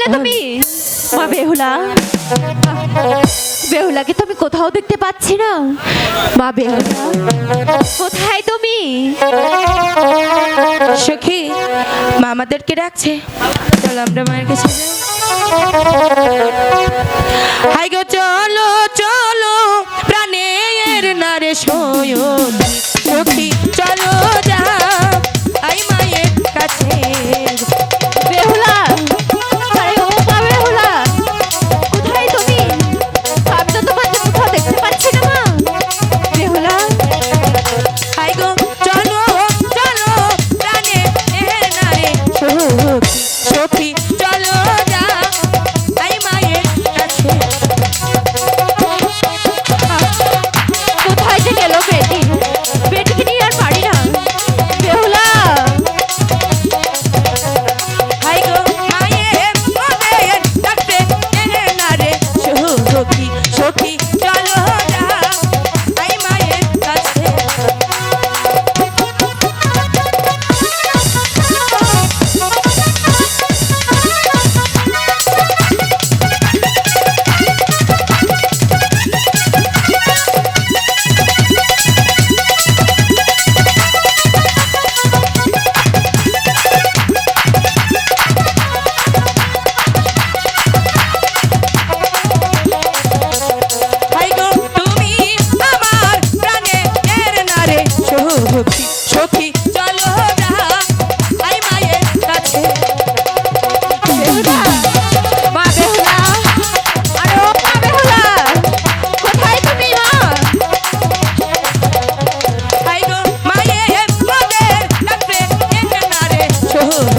গেলে তুমি? মা বেহুলা। বেহুলাকে তুমি কোথাও দেখতে পাচ্ছি না। মা বেহুলা, কোথায় তুমি? সখী, মা আমাদেরকে ডাকছে। চলো আমরা মায়ের কাছে হাই গো, চলো চলো, প্রাণের নারে সখী, চলো।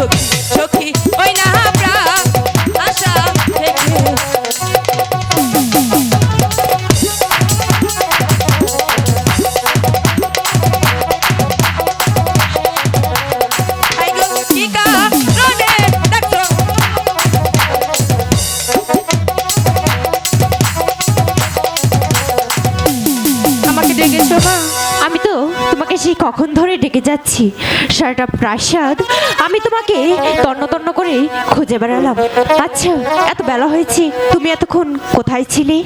সখী সখী ওই না প্রাণ আশা থেকে কখন ধরে ডেকে যাচ্ছি। সারাটা প্রাসাদ আমি তোমাকে তন্ন তন্ন করে খুঁজে বেড়ালাম। আচ্ছা এত বেলা হয়েছে তুমি এতক্ষণ কোথায় ছিলে?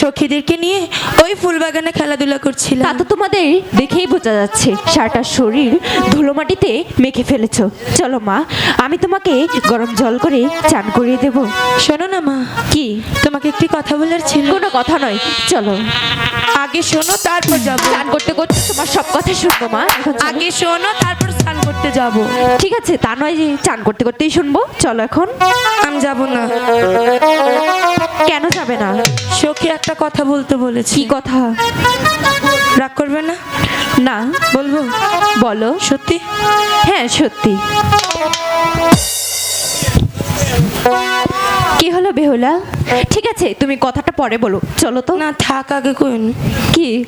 সখীদেরকে নিয়ে ওই ফুল বাগানে খেলাধুলা তা তো তোমাদের দেখেই বোঝা যাচ্ছে সারাটা শরীর ধুলো মাটিতে মেখে ফেলেছো। চলো মা আমি তোমাকে গরম জল করে চান করিয়ে দেব। শোনো না মা। কি? তোমাকে একটি কথা বলার ছিল। কোনো কথা নয় চলো। আগে শোনো তারপর যাব। চান করতে করতে তোমার সব কথা শুনব মা। এখন। আগে শোনো তারপর স্নান করতে যাব। ঠিক আছে তা নয় যে চান করতে করতেই শুনব। চলো এখন। আমি যাব না। কেন যাবে না? সখী একটা কথা বলতে বলেছি। কি কথা? রাগ করবে না? না। বলব? বলো। সত্যি? হ্যাঁ সত্যি। কি হলো বেহুলা? ঠিক আছে তুমি কথাটা পরে বলো। চলো তো। না থাক আগে কোন কি?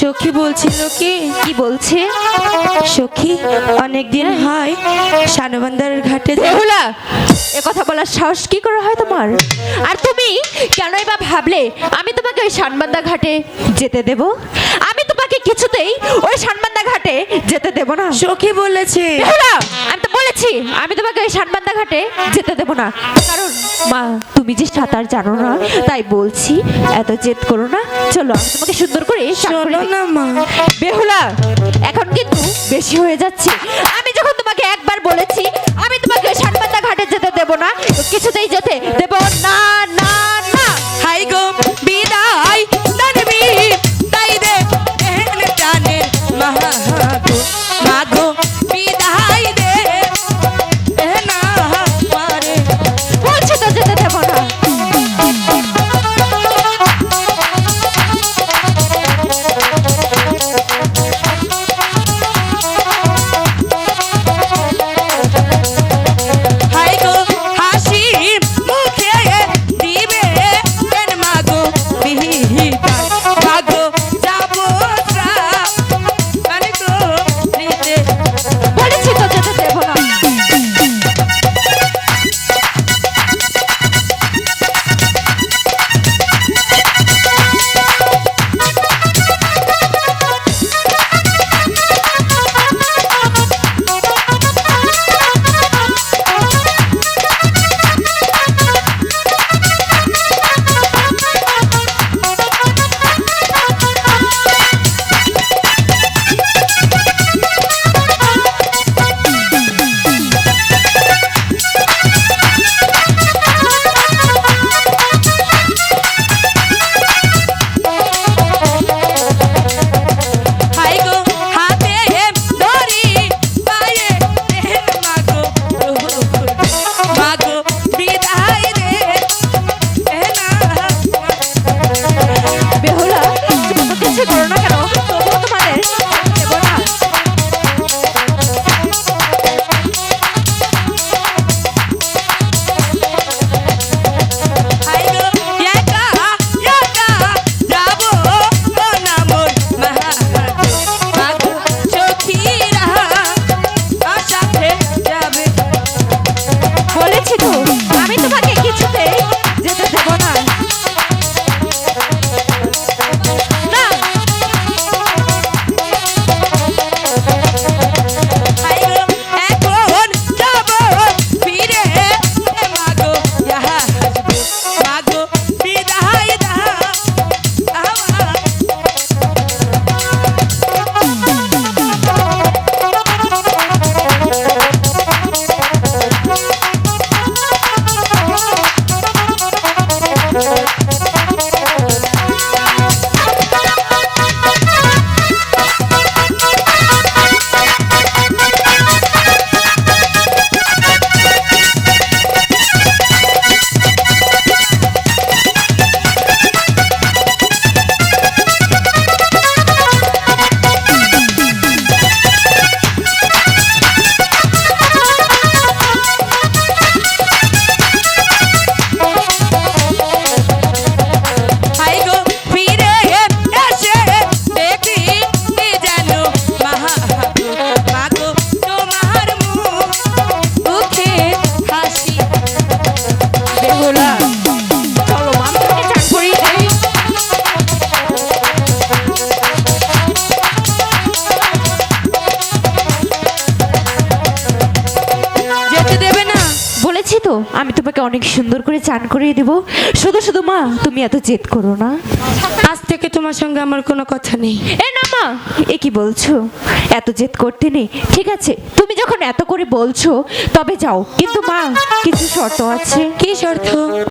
সখী বলছিল কি? কি বলছে? সখী অনেকদিন হয় সানবান্দার ঘাটে বেহুলা এ কথা বলার সাহস কি করে হয় তোমার? আর তুমি কেনই বা ভাবলে আমি তোমাকে ওই শানবান্দা ঘাটে যেতে দেব? আমি তোমাকে কিছুতেই ওই শানবান্দা ঘাটে যেতে দেব না। সখী বলেছে। বেহুলা আমি বলেছি আমি তোমাকে ওই সানবান্দা ঘাটে যেতে দেবো না। কারণ মা তুমি যে সাঁতার জানো না তাই বলছি এত জেদ করো না। চলো আমি তোমাকে সুন্দর করে দিই। না মা। বেহুলা এখন কিন্তু বেশি হয়ে যাচ্ছে। আমি যখন তোমাকে একবার বলেছি আমি তোমাকে ওই সানবান্দা ঘাটে যেতে দেবো না কিছুতেই যেতে দেব না না। भोला অনেক সুন্দর করে চান করিয়ে দেব। শুধু শুধু মা তুমি এত জেদ করো না। আজ থেকে তোমার সঙ্গে আমার কোনো কথা নেই। এ না মা এ কি বলছো? এত জেদ করতে নেই। ঠিক আছে তুমি যখন এত করে বলছো তবে যাও। কিন্তু মা কিছু শর্ত আছে। কি শর্ত?